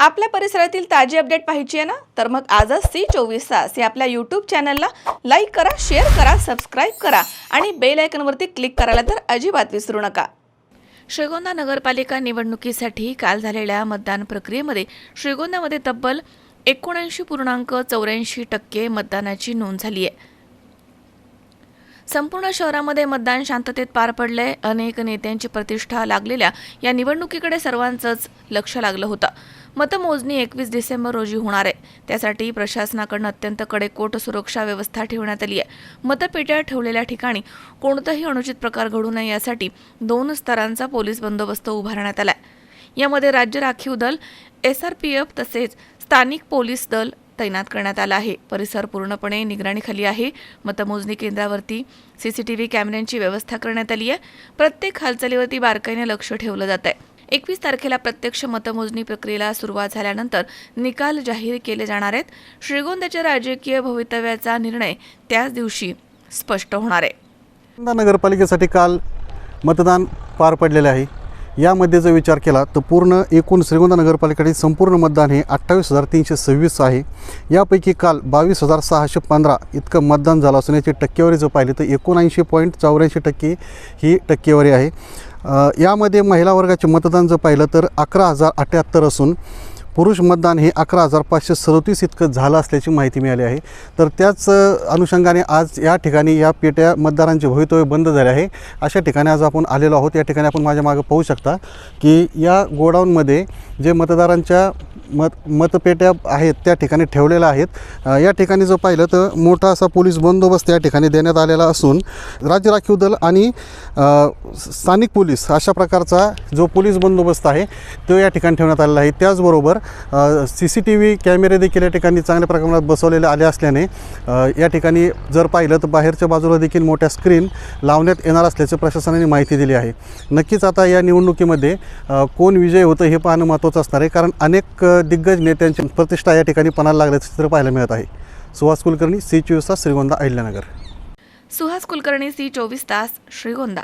आपल्या परिसरातील ताजी अपडेट पाहिजे आहे ना? तर मग आजच सी चोवीस तास या आपल्या यूट्यूब चॅनलला लाईक करा शेअर करा सबस्क्राईब करा आणि बेल आयकनवरती क्लिक करायला तर अजिबात विसरू नका. श्रीगोंदा नगरपालिका निवडणुकीसाठी काल झालेल्या मतदान प्रक्रियेमध्ये श्रीगोंदामध्ये तब्बल एकोणऐंशी पूर्णांक चौऱ्याऐंशी टक्के मतदानाची नोंद झाली आहे. संपूर्ण शहरामध्ये मतदान शांततेत पार पडले अनेक नेत्यांची प्रतिष्ठा लागलेल्या या निवडणुकीकडे सर्वांचंच लक्ष लागलं होतं. मतमोजणी एकवीस डिसेंबर रोजी होणार आहे. त्यासाठी प्रशासनाकडून अत्यंत कडेकोट सुरक्षा व्यवस्था ठेवण्यात आली आहे. मतपेट्या ठेवलेल्या ठिकाणी कोणताही अनुचित प्रकार घडू नये यासाठी दोन स्तरांचा पोलीस बंदोबस्त उभारण्यात आला आहे यामध्ये राज्य राखीव दल एस आर पी एफ तसेच स्थानिक पोलीस दल तैनात करण्यात आला आहे. परिसर पूर्णपणे निगराणीखाली आहे. मतमोजणी केंद्रावरती सीसीटीव्ही कॅमेऱ्यांची व्यवस्था करण्यात आली आहे. प्रत्येक हालचालीवरती बारकाईने लक्ष ठेवलं जात आहे. एकवीस तारखेला प्रत्यक्ष मतमोजणी प्रक्रियेला सुरुवात झाल्यानंतर निकाल जाहीर केले जाणार आहेत. श्रीगोंद्याच्या राजकीय भवितव्याचा निर्णय त्याच दिवशी स्पष्ट होणार आहे. नगरपालिकेसाठी काल मतदान पार पडलेले आहे. यामध्ये जर विचार केला तर पूर्ण एकूण श्रीगोंदा नगरपालिकेसाठी संपूर्ण मतदान हे अठ्ठावीस हजार तीनशे सव्वीस आहे. यापैकी काल बावीस हजार सहाशे पंधरा इतकं मतदान झालं असून याची टक्केवारी जर पाहिली तर एकोणऐंशी पॉईंट चौऱ्याऐंशी टक्के ही टक्केवारी आहे. यामध्ये महिला वर्गाचे मतदान जर पाहिलं तर अकरा हजार अठ्याहत्तर असून पुरुष मतदान हे अकरा हजार पाचशे सदोतीस इतकं झालं असल्याची माहिती मिळाली आहे. तर त्याच अनुषंगाने आज या ठिकाणी या पेट्या मतदारांचे भवितव्य बंद झाले आहे. अशा ठिकाणी आज आपण आलेलो आहोत. या ठिकाणी आपण माझ्या मागं पाहू शकता की या गोडाऊनमध्ये जे मतदारांच्या मत मतपेट्या आहेत त्या ठिकाणी ठेवलेल्या आहेत. या ठिकाणी जर पाहिलं तर मोठा असा पोलीस बंदोबस्त या ठिकाणी देण्यात आलेला असून राज्य राखीव दल आणि स्थानिक पोलीस अशा प्रकारचा जो पोलीस बंदोबस्त आहे तो या ठिकाणी ठेवण्यात आलेला आहे. त्याचबरोबर सी सी टी व्ही कॅमेरे देखील या ठिकाणी चांगल्या प्रमाणात बसवलेले आले असल्याने या ठिकाणी जर पाहिलं तर बाहेरच्या बाजूला देखील मोठ्या स्क्रीन लावण्यात येणार असल्याचं प्रशासनाने माहिती दिली आहे. नक्कीच आता या निवडणुकीमध्ये कोण विजय होतं हे पाहणं महत्त्वाचं असणार आहे कारण अनेक दिग्गज नेत्यांची प्रतिष्ठा या ठिकाणी पणाला लागल्याचं चित्र पाहायला मिळत आहे. सुहास कुलकर्णी सी चोवीस तास श्रीगोंदा अहिल्यानगर. सुहास कुलकर्णी सी चोवीस तास श्रीगोंदा.